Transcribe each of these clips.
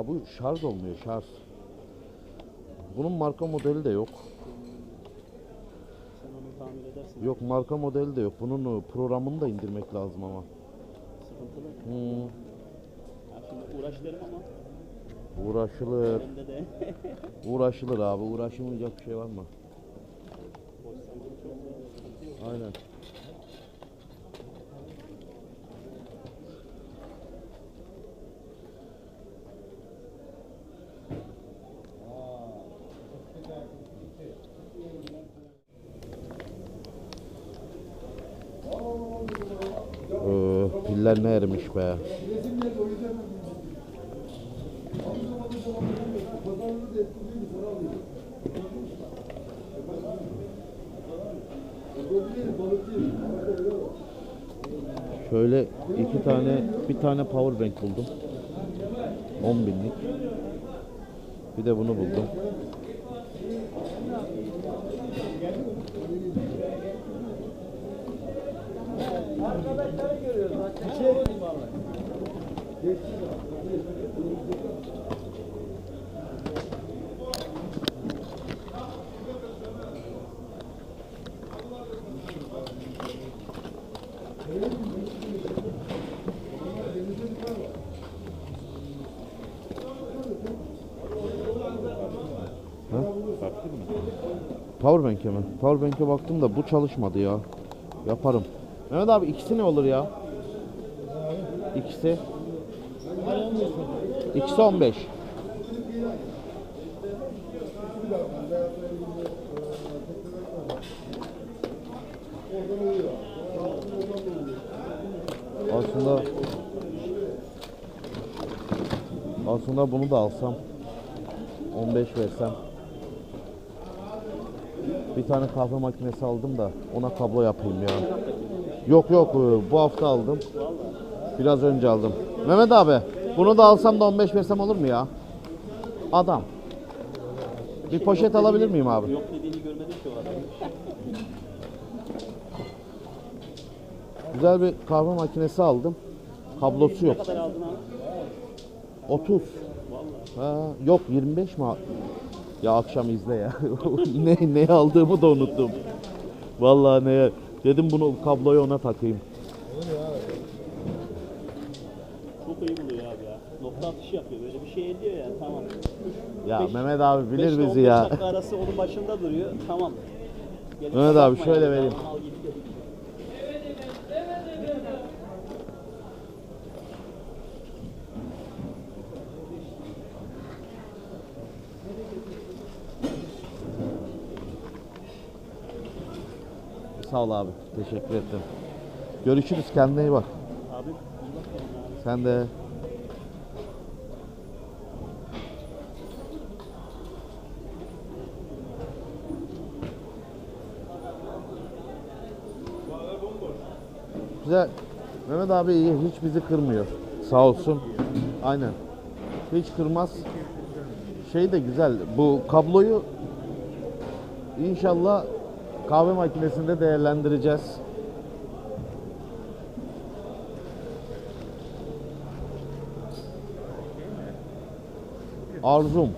Ya bu şarj olmuyor şarj. Bunun marka modeli de yok. Sen onu tamir edersin. Yok marka modeli de yok. Bunun e, programını da indirmek lazım ama. Sıkıntılı. Hmm, Ya şimdi uğraş derim ama uğraşılır. bende de Uğraşılır abi. Uğraşılmayacak bir şey var mı? boş zaman çok sıkıntı yok. Aynen. Ee, piller ne erimiş be. Şöyle iki tane, bir tane power bank buldum. 10 binlik. Bir de bunu buldum. Powerbank'e mi? Powerbank'e baktım da bu çalışmadı ya. Yaparım. Mehmet abi ikisi ne olur ya? İkisi. İkisi 15. Aslında aslında bunu da alsam 15 versem bir tane kahve makinesi aldım da ona kablo yapayım ya. Yok yok e, bu hafta aldım. Biraz önce aldım. Mehmet abi bunu da alsam da 15 versem olur mu ya? Adam. Bir poşet alabilir miyim abi? Yok dediğini görmedim ki o adamın. Güzel bir kahve makinesi aldım. Kablosu Ne yok. kadar aldın abi? 30. Vallahi. Ha, yok 25 mi? Ya akşam izle ya. ne ne aldığımı da unuttum. Vallahi ne dedim bunu kabloyu ona takayım. Çok iyi buluyor abi ya. Nokta atışı yapıyor. Böyle bir şey ediyor ya. Tamam. Ya Beş- Mehmet abi bilir Beşle bizi 15 ya. dakika arası onun başında duruyor. Tamam. Gelip Mehmet abi bakma şöyle yani. vereyim. Al git Sağ ol abi. Teşekkür ettim. Görüşürüz. Kendine iyi bak. Abi. Sen de. Güzel. Mehmet abi iyi. Hiç bizi kırmıyor. Sağ olsun. Aynen. Hiç kırmaz. Şey de güzel. Bu kabloyu inşallah kahve makinesinde değerlendireceğiz. Arzum.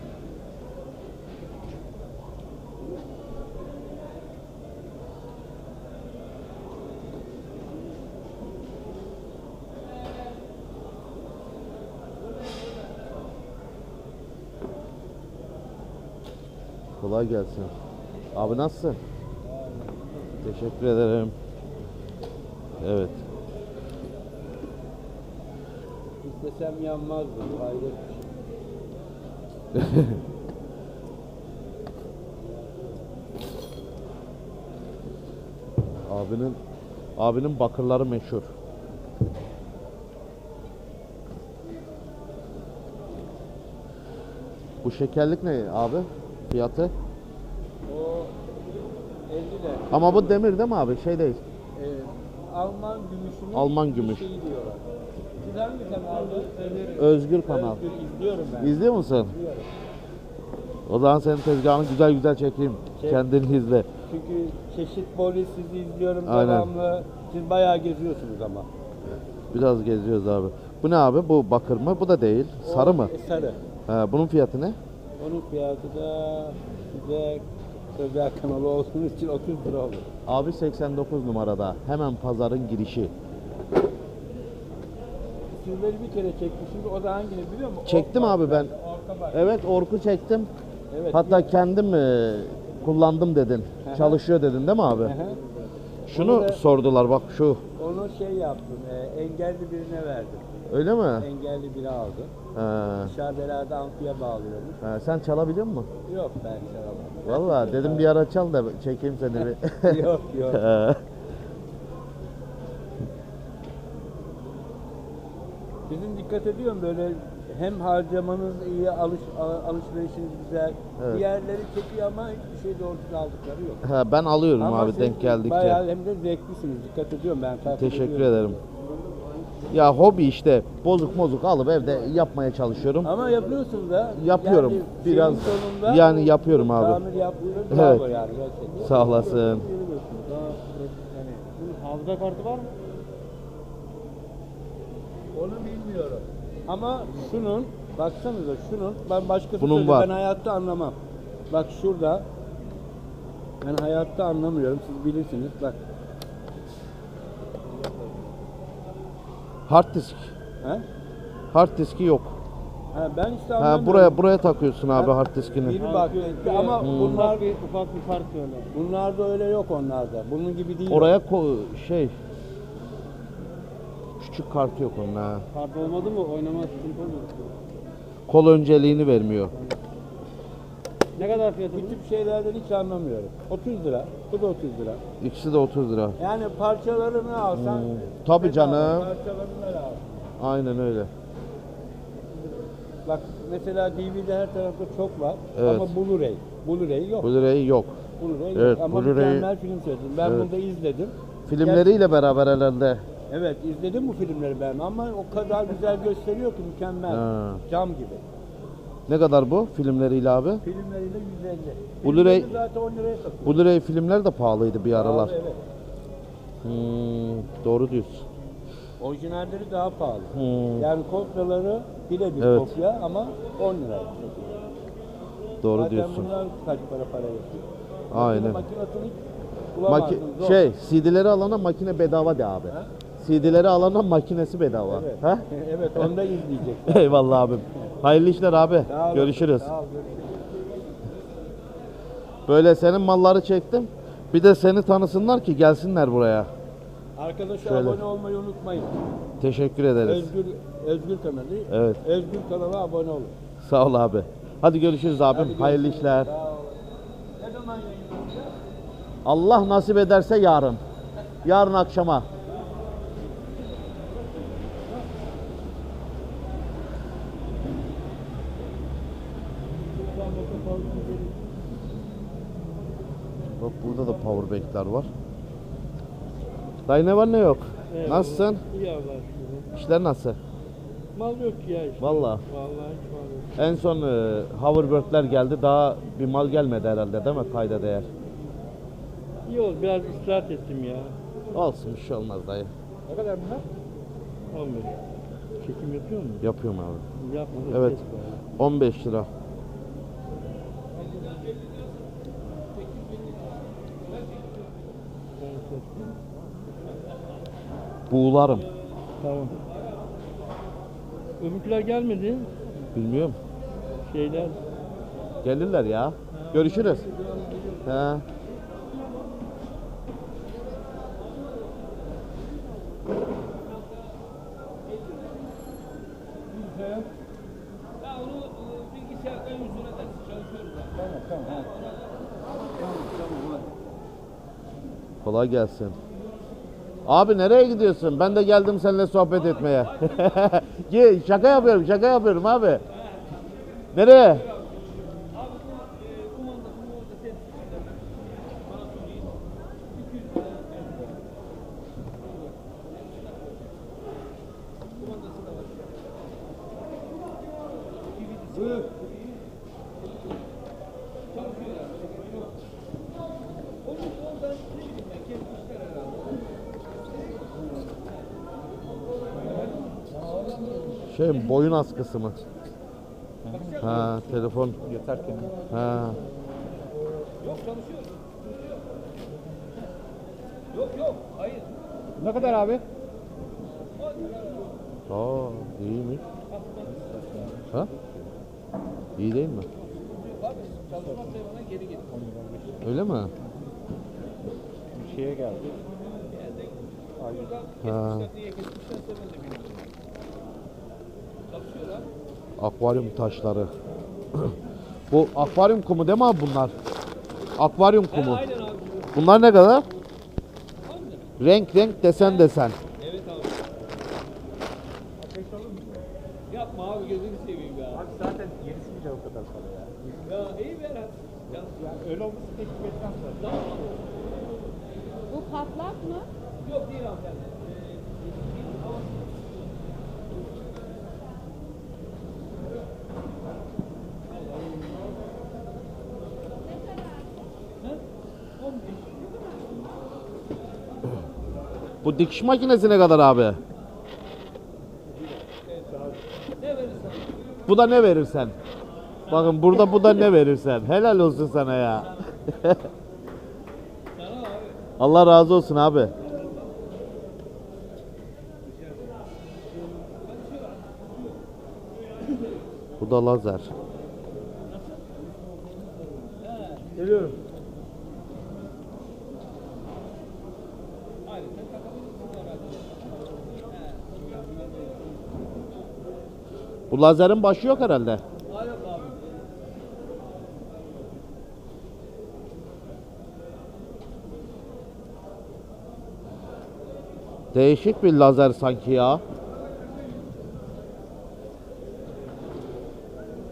Kolay gelsin. Abi nasılsın? Teşekkür ederim. Evet. İstesem yanmazdı. Hayret bir şey. Abinin abinin bakırları meşhur. Bu şekerlik ne abi? Fiyatı? O 50 lira. Ama bu demir değil mi abi? Şey değil. Ee, Alman gümüşünün Alman bir gümüş. şeyi diyorlar. Siz hangi kanalda? Öneri. Özgür kanal. Özgür izliyorum ben. İzliyor musun? İzliyorum. O zaman senin tezgahını güzel güzel çekeyim. Çek. Kendin izle. Çünkü çeşit polis sizi izliyorum Aynen. devamlı. Siz bayağı geziyorsunuz ama. Biraz geziyoruz abi. Bu ne abi? Bu bakır mı? Bu da değil. O Sarı mı? Sarı. He, bunun fiyatı ne? Onun fiyatı da size özel kanalı olduğu için 30 lira olur. Abi 89 numarada. Hemen pazarın girişi. Sizleri bir kere çekmişim. O da hangini biliyor musun? Çektim Orka abi ben. Orka. Evet orku çektim. Evet. Hatta kendim e, kullandım dedin. Çalışıyor dedin değil mi abi? Şunu Onu da- sordular bak şu. Onu şey yaptım. e, engelli birine verdim. Öyle mi? Engelli biri aldı. He. Dışarıda herhalde amfiye bağlıyormuş. He, sen çalabiliyor musun? Yok ben çalamam. Vallahi dedim bir ara çal da çekeyim seni bir. yok yok. Sizin dikkat ediyorum böyle hem harcamanız iyi, alış, alışverişiniz güzel. Evet. Diğerleri çekiyor ama hiçbir şey doğru aldıkları yok. He, ben alıyorum Ama abi siz denk geldikçe. Bayağı hem de zevklisiniz. Dikkat ediyorum ben. takip Teşekkür ediyorum. ederim. Ya hobi işte bozuk mozuk alıp evde yapmaya çalışıyorum. Ama yapıyorsun da. Yapıyorum. yani Biraz sonunda yani yapıyorum abi. Tamir yaptığınız Evet. bravo yani gerçekten. Sağ olasın. Yani hafıza kartı var mı? Onu bilmiyorum. Ama şunun, baksanıza şunun, ben başkası Bunun var. ben hayatta anlamam. Bak şurada, ben hayatta anlamıyorum, siz bilirsiniz. Bak, Hard disk. he? Hard diski yok. Ha, ben işte Ha anlamıyorum. buraya buraya takıyorsun abi Ha, hard diskini. Bir bak, ama Hmm. bunlar, bir, ufak bir fark öyle. bunlarda öyle yok onlarda. Bunun gibi değil. Oraya ko- şey küçük kartı yok onun ha. Kart olmadı mı oynamaz sıkıntı olmuyor. Kol önceliğini vermiyor. Ne kadar fiyatı Bu tip şeylerden hiç anlamıyorum. 30 lira, bu da 30 lira. İkisi de 30 lira. Yani parçalarını alsan... Hmm, tabii bedava, canım. Parçalarını abi. Aynen öyle. Bak mesela DVD'de her tarafta çok var Evet. ama Blu-ray, Blu-ray yok. Blu-ray yok. Blu-ray Evet, yok ama Blu-ray- mükemmel film söyledim. Ben Evet. bunu da izledim. Filmleriyle beraber herhalde. Evet izledim bu filmleri ben ama o kadar güzel gösteriyor ki mükemmel. Ha. Cam gibi. Ne kadar bu filmleriyle abi? Filmleriyle 150. Blu-ray- zaten 10 liraya satıyor. Blu-ray filmler de pahalıydı bir aralar. Pahalı, Evet. Hmm, doğru diyorsun. Orijinalleri daha pahalı. Hmm. Yani kopyaları birebir Evet. kopya ama 10 liraya satıyor. Doğru Zaten diyorsun. bunlar kaç para para yapıyor. Aynen. Makinatını Maki zor. şey CD'leri alana makine bedava de abi. Ha? CD'leri alana makinesi bedava. Evet. Ha? evet onda izleyecek. Eyvallah abim. Hayırlı işler abi. Sağ olun. Görüşürüz. Sağ ol, görüşürüz. Böyle senin malları çektim. Bir de seni tanısınlar ki gelsinler buraya. Arkadaşa Şöyle. abone olmayı unutmayın. Teşekkür ederiz. Özgür Özgür kanalı. Evet. Özgür kanala abone olun. Sağ ol abi. Hadi görüşürüz abim. Hadi Hayırlı görüşürüz. işler. Sağ olun. Ne zaman yayınlanacak? Allah nasip ederse yarın. Yarın akşama. Bak burada da powerbankler var. Dayı ne var ne yok? Evet. Nasılsın? İyi Allah aşkına. İşler nasıl? Mal yok ya işte. Vallahi. Vallahi hiç mal yok. En son e, hoverbirdler geldi. Daha bir mal gelmedi herhalde değil mi kayda değer? İyi oldu biraz istirahat ettim ya. Olsun bir şey olmaz dayı. Ne kadar bunlar? Olmuyor. Çekim yapıyor mu? Yapıyorum abi. Yapma. Evet. kes bari. 15 lira. Buğularım. Tamam. Öbürküler gelmedi. Bilmiyorum. Şeyler. Gelirler ya. Görüşürüz. He. Kolay gelsin. Abi nereye gidiyorsun? Ben de geldim seninle sohbet etmeye. Ye, şaka yapıyorum, şaka yapıyorum abi. Nereye? Şey boyun askısı mı? Ha telefon. Yatarken. Ha. Yok çalışıyor. Yok yok. Hayır. Ne kadar abi? Aa iyi mi? Ha? İyi değil mi? Abi çalışmazsa bana geri git. Öyle mi? Bir şeye geldi. Ha. Diye kesmişlerse ben de bilmiyorum. Çalışıyor abi. Akvaryum taşları. Bu akvaryum kumu değil mi abi bunlar? Akvaryum kumu. Aynen abi. Bunlar ne kadar? Renk renk desen desen. Evet abi. Yapma abi gözünü seveyim ya. Abi zaten gerisi bile o kadar para ya. Ya iyi ver abi. Ya, Yani öyle olması teklif etmem zaten. tamam. Bu patlak mı? Yok değil abi. Yani. Bu dikiş makinesi ne kadar abi? Bu da ne verirsen. Bakın burada bu da ne verirsen. Helal olsun sana ya. Allah razı olsun abi. Bu da lazer. Geliyorum. Aynen sen takabilirsin herhalde. Bu lazerin başı yok herhalde. Değişik bir lazer sanki ya.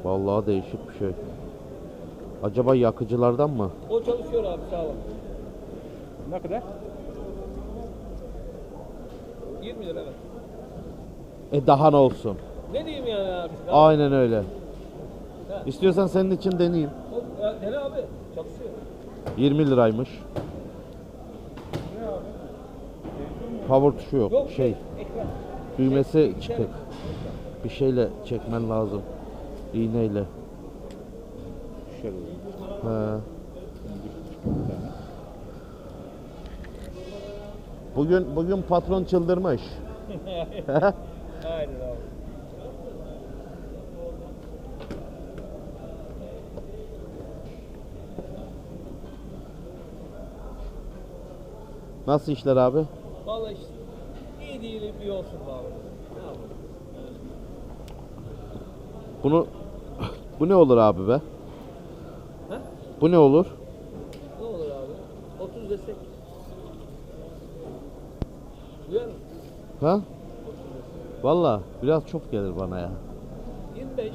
Vallahi değişik bir şey. Acaba yakıcılardan mı? O çalışıyor abi sağ ol. Ne kadar? 20 lira. E daha ne olsun. Ne diyeyim yani abi? Aynen öyle. İstiyorsan senin için deneyeyim. O, ya, dene abi. Çalışıyor. 20 liraymış. Power tuşu yok. Yok Şey, Ekran. düğmesi çıkık. Bir şeyle çekmen lazım. İğneyle. Şöyle. He. Bugün bugün patron çıldırmış. Aynen abi. Nasıl işler abi? Vallahi işte iyi değilim iyi olsun abi. Ne yapalım? Bunu bu ne olur abi be? He? Bu ne olur? Ne olur abi? 30 desek. Duyar mısın? Ha? Valla biraz çok gelir bana ya. 25.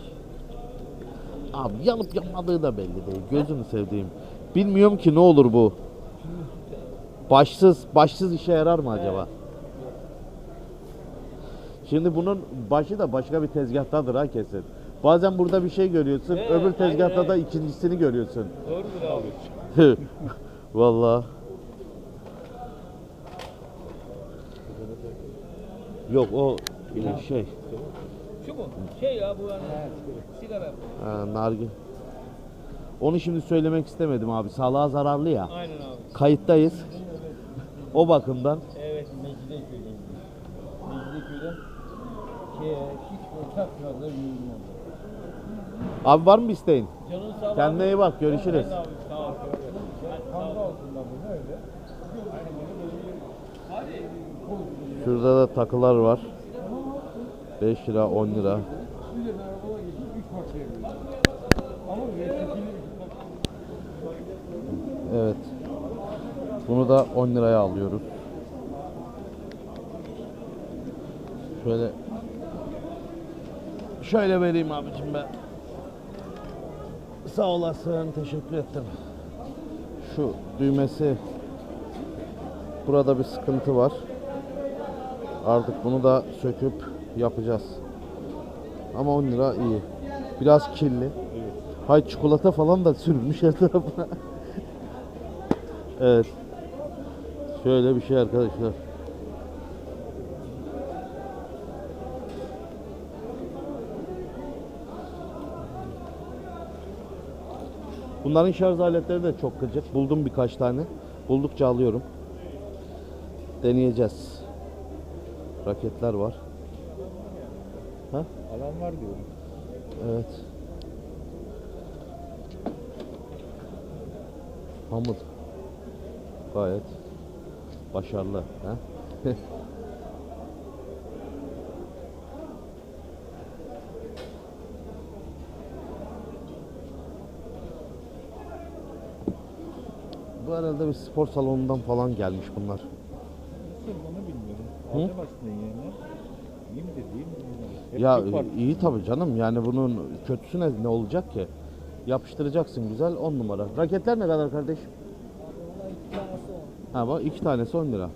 Abi yanıp yanmadığı da belli değil. Gözünü sevdiğim. Bilmiyorum ki ne olur bu. Başsız, başsız işe yarar mı acaba? Şimdi bunun başı da başka bir tezgahtadır ha kesin. Bazen burada bir şey görüyorsun, Evet, öbür tezgahta aynen, da ikincisini görüyorsun. Doğrudur abi. Vallahi. Yok o e, şey, Şu mu? Şey ya bu yani sigara. ha, nargile. Onu şimdi söylemek istemedim abi. Sağlığa zararlı ya. Aynen abi. Kayıttayız. O bakımdan. Evet. Mecidiyeköy'den. Mecidiyeköy'den şeye hiç ortak fazla yürüyemiyorum. Abi var mı bir isteğin? Canın sağ ol. Kendine iyi bak. Görüşürüz. Abi, sağ ol. Kanka altında bu ne öyle? Şurada da takılar var. 5 lira, 10 lira. Evet. Bunu da 10 liraya alıyoruz. Şöyle Şöyle vereyim abicim ben. Sağ olasın. Teşekkür ettim. Şu düğmesi burada bir sıkıntı var. Artık bunu da söküp yapacağız. Ama 10 lira iyi. Biraz kirli. Hay çikolata falan da sürülmüş her tarafına. evet. Şöyle bir şey arkadaşlar. Bunların şarj aletleri de çok gıcık. Buldum birkaç tane. Buldukça alıyorum. Deneyeceğiz. Raketler var. Ha? Alan var diyorum. Evet. Hamur. Gayet başarılı. Ha? Bu herhalde bir spor salonundan falan gelmiş bunlar. Nasıl onu bilmiyorum. Alacağım aslında yeğenler. İyi mi de değil mi? bilmiyorum. Hep Ya Türk var. iyi tabii canım. Yani bunun kötüsü ne, ne olacak ki? Yapıştıracaksın güzel 10 numara. Raketler ne kadar kardeşim? Ha bak iki tanesi 10 lira.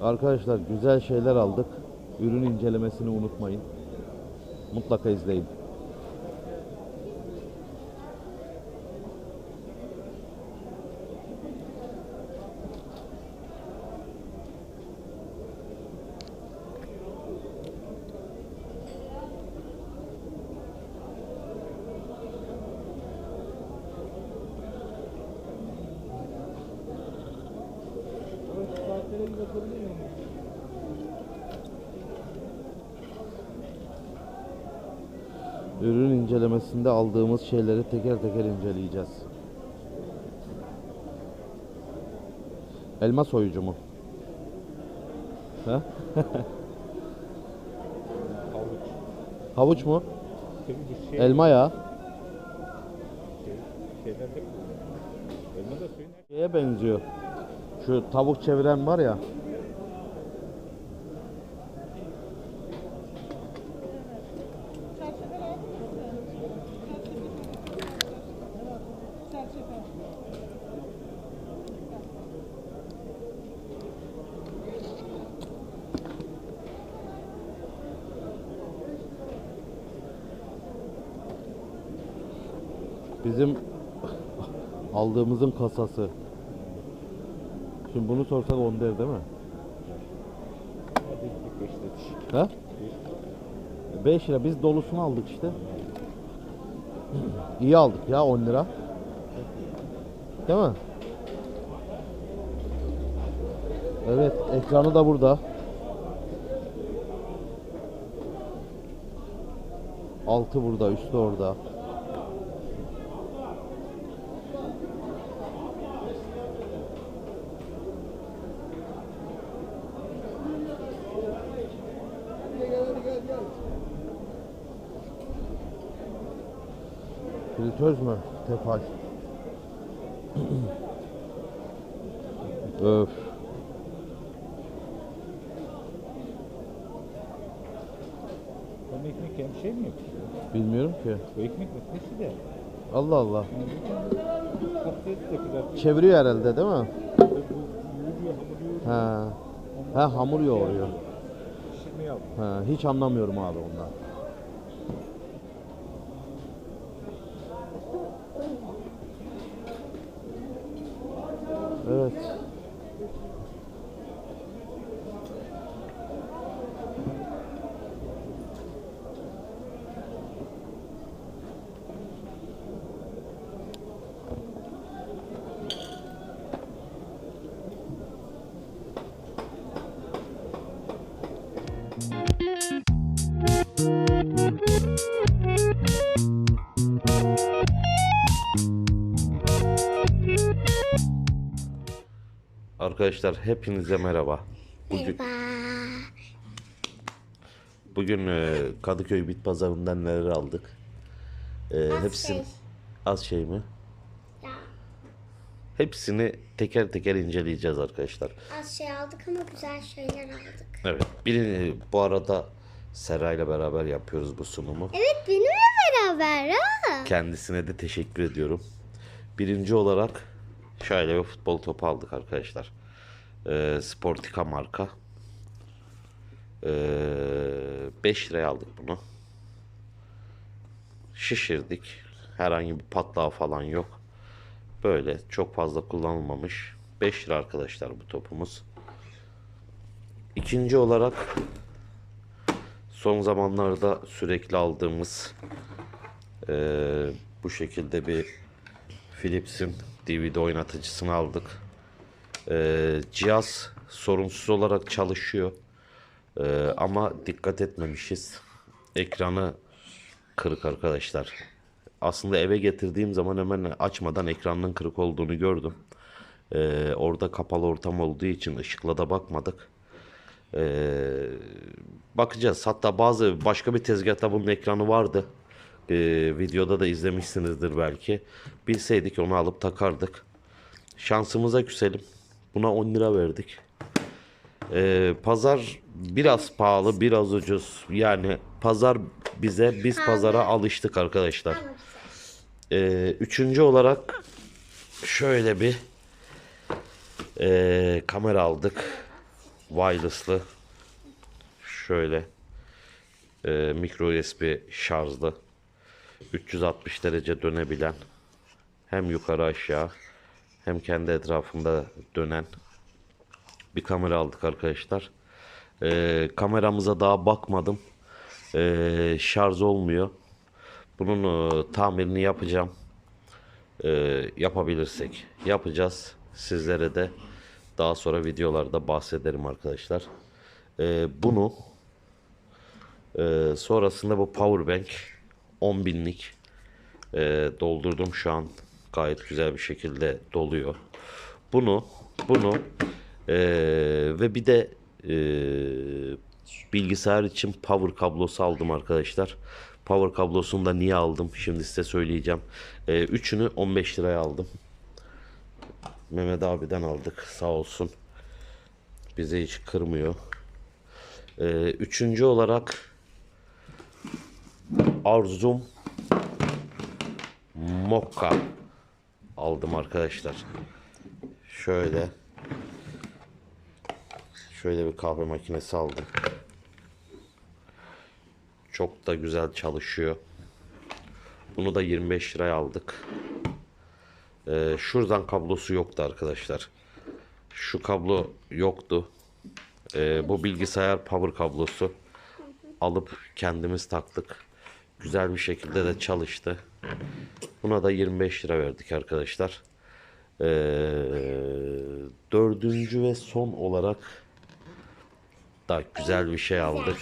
Arkadaşlar güzel şeyler aldık. Ürün incelemesini unutmayın. Mutlaka izleyin. Ürün incelemesinde aldığımız şeyleri teker teker inceleyeceğiz. Elma soyucu mu? Ha? Havuç. Havuç mu? Şey, Elma ya. hep Elma da suyun Şeye benziyor. Şu tavuk çeviren var ya. Bizim aldığımızın kasası. Şimdi bunu sorsak 10 der değil mi? Ha? 5 lira. Biz dolusunu aldık işte. İyi aldık ya 10 lira. Değil mi? Evet, ekranı da burada. Altı burada, üstü orada. Fritöz mü? Tefal. Öf. Onun ekmek hem şey mi yapıyor? Bilmiyorum ki. Bu ekmek makinesi de. Allah Allah. Patates de kadar. Çeviriyor herhalde değil mi? Bu yoğuruyor, hamur yoğuruyor. Ha. Ha hamur yoğuruyor. Pişirme yap. Ha, hiç anlamıyorum abi ondan. Evet. Arkadaşlar hepinize merhaba. Bugün, bugün e, Kadıköy Bit Pazarı'ndan neler aldık? E, hepsini şey. az şey mi? Ya Hepsini teker teker inceleyeceğiz arkadaşlar. az şey aldık ama güzel şeyler aldık. Evet. Birini bu arada Sera ile beraber yapıyoruz bu sunumu. Evet benimle beraber ha. Kendisine de teşekkür ediyorum. Birinci olarak şöyle bir futbol topu aldık arkadaşlar. Ee, Sportica marka. Ee, 5 liraya aldık bunu. Şişirdik. Herhangi bir patlağı falan yok. Böyle çok fazla kullanılmamış. 5 lira arkadaşlar bu topumuz. İkinci olarak son zamanlarda sürekli aldığımız eee, bu şekilde bir Philips'in DVD oynatıcısını aldık. Eee, cihaz sorunsuz olarak çalışıyor. Eee, ama dikkat etmemişiz. Ekranı kırık arkadaşlar. Aslında eve getirdiğim zaman hemen açmadan ekranın kırık olduğunu gördüm. Eee, orada kapalı ortam olduğu için ışıkla da bakmadık. Eee, bakacağız. Hatta bazı başka bir tezgahta bunun ekranı vardı. Eee, videoda da izlemişsinizdir belki. Bilseydik onu alıp takardık. Şansımıza küselim. Buna 10 lira verdik. Eee, pazar biraz pahalı, biraz ucuz. Yani pazar bize, biz pazara alıştık arkadaşlar. Eee, üçüncü olarak şöyle bir eee, kamera aldık. Wireless'lı. Şöyle. Eee micro USB şarjlı. 360 derece dönebilen. Hem yukarı aşağı hem kendi etrafında dönen bir kamera aldık arkadaşlar. Ee, kameramıza daha bakmadım. Ee, şarj olmuyor. Bunun e, tamirini yapacağım. Ee, yapabilirsek yapacağız. Sizlere de daha sonra videolarda bahsederim arkadaşlar. Ee, bunu e, sonrasında bu powerbank 10 binlik e, doldurdum şu an. Gayet güzel bir şekilde doluyor. Bunu bunu e, ve bir de e, bilgisayar için power kablosu aldım arkadaşlar. Power kablosunu da niye aldım? Şimdi size söyleyeceğim. E, üçünü 15 liraya aldım. Mehmet abiden aldık sağ olsun. Bizi hiç kırmıyor. E, üçüncü olarak Arzum Mokka aldım arkadaşlar. Şöyle şöyle bir kahve makinesi aldım. Çok da güzel çalışıyor. Bunu da 25 liraya aldık. Ee, şuradan kablosu yoktu arkadaşlar. Şu kablo yoktu. Ee, bu bilgisayar power kablosu alıp kendimiz taktık. Güzel bir şekilde de çalıştı. Buna da 25 lira verdik arkadaşlar. Ee, dördüncü ve son olarak da güzel bir şey aldık.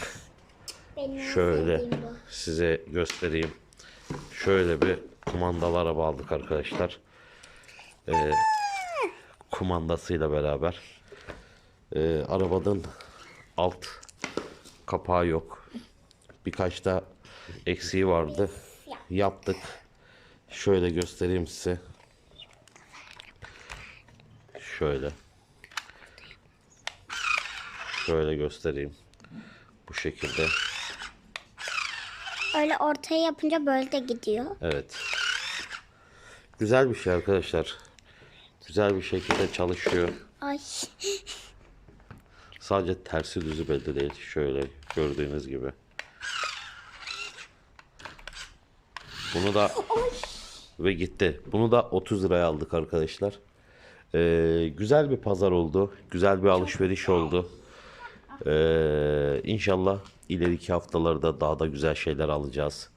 Şöyle size göstereyim. Şöyle bir kumandalı araba aldık arkadaşlar. Ee, kumandasıyla beraber. Ee, arabanın alt kapağı yok. Birkaç da eksiği vardı. Yaptık. Şöyle göstereyim size. Şöyle. Şöyle göstereyim. Bu şekilde. Öyle ortaya yapınca böyle de gidiyor. Evet. Güzel bir şey arkadaşlar. Güzel bir şekilde çalışıyor. Ay. Sadece tersi düzü belli değil. Şöyle gördüğünüz gibi. Bunu da ve gitti. Bunu da 30 liraya aldık arkadaşlar. Ee, güzel bir pazar oldu. Güzel bir alışveriş oldu. Ee, inşallah ileriki haftalarda daha da güzel şeyler alacağız.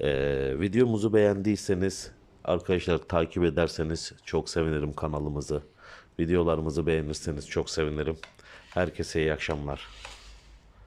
Ee, videomuzu beğendiyseniz arkadaşlar takip ederseniz çok sevinirim kanalımızı. Videolarımızı beğenirseniz çok sevinirim. Herkese iyi akşamlar.